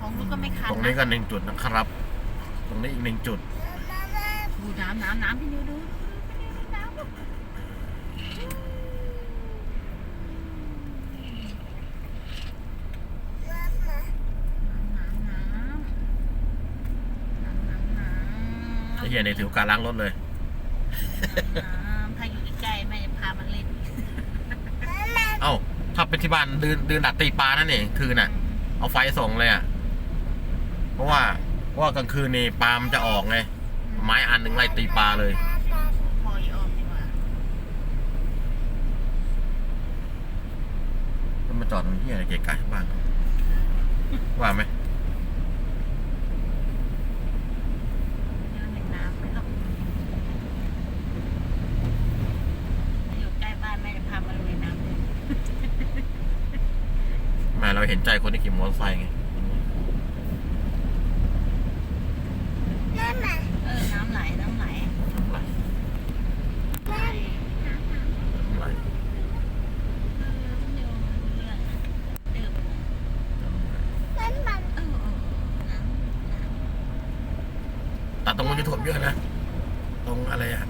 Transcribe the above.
ของนู้นก็ไม่คันตรงนี้ก็หนึ่งจุดนะครับ ตรงนี้อีกหนึ่งจุด ดูน้ำน้ำน้ำพี่นิวดูดูดูพี่นิวดูน้ำดูน้ำน้ำน้ำน้ำน้ำน้ำน้ำไอ้เหี้ยในถือการล้างรถเลยน้ำถ้าอยู่ใกล้ๆแม่จะพามันเล่น เอ้า ถ้าเป็นที่บ้านดืนดืนดัดตีปลานั่นเองคืนน่ะ เอาไฟส่งเลยอะ เพราะว่าเพราะว่ากลางคืนนี่ปลามันจะออกไง ไม้อันหนึ่งไล่ตีปลาเลยพอยออกดีกว่ามันมาจอดตรงที่อะไรเกะกะบ้างว่าไหมเดี๋ยวหนึ่งน้ำไม่ต้องถ้าอยู่ใกล้บ้านแม่จะพามันลุยน้ำเลยแม่เราเห็นใจคนที่ขี่มอเตอร์ไซค์ไง เออ น้ำไหล น้ำไหล ทำไร ไหลน้ำน้ำ ทำไร เออเดี๋ยวเรื่องดื่มเออเออน้ำน้ำ ตัดตรงนู้นจะถ่วมเยอะนะ ตรงอะไรอะ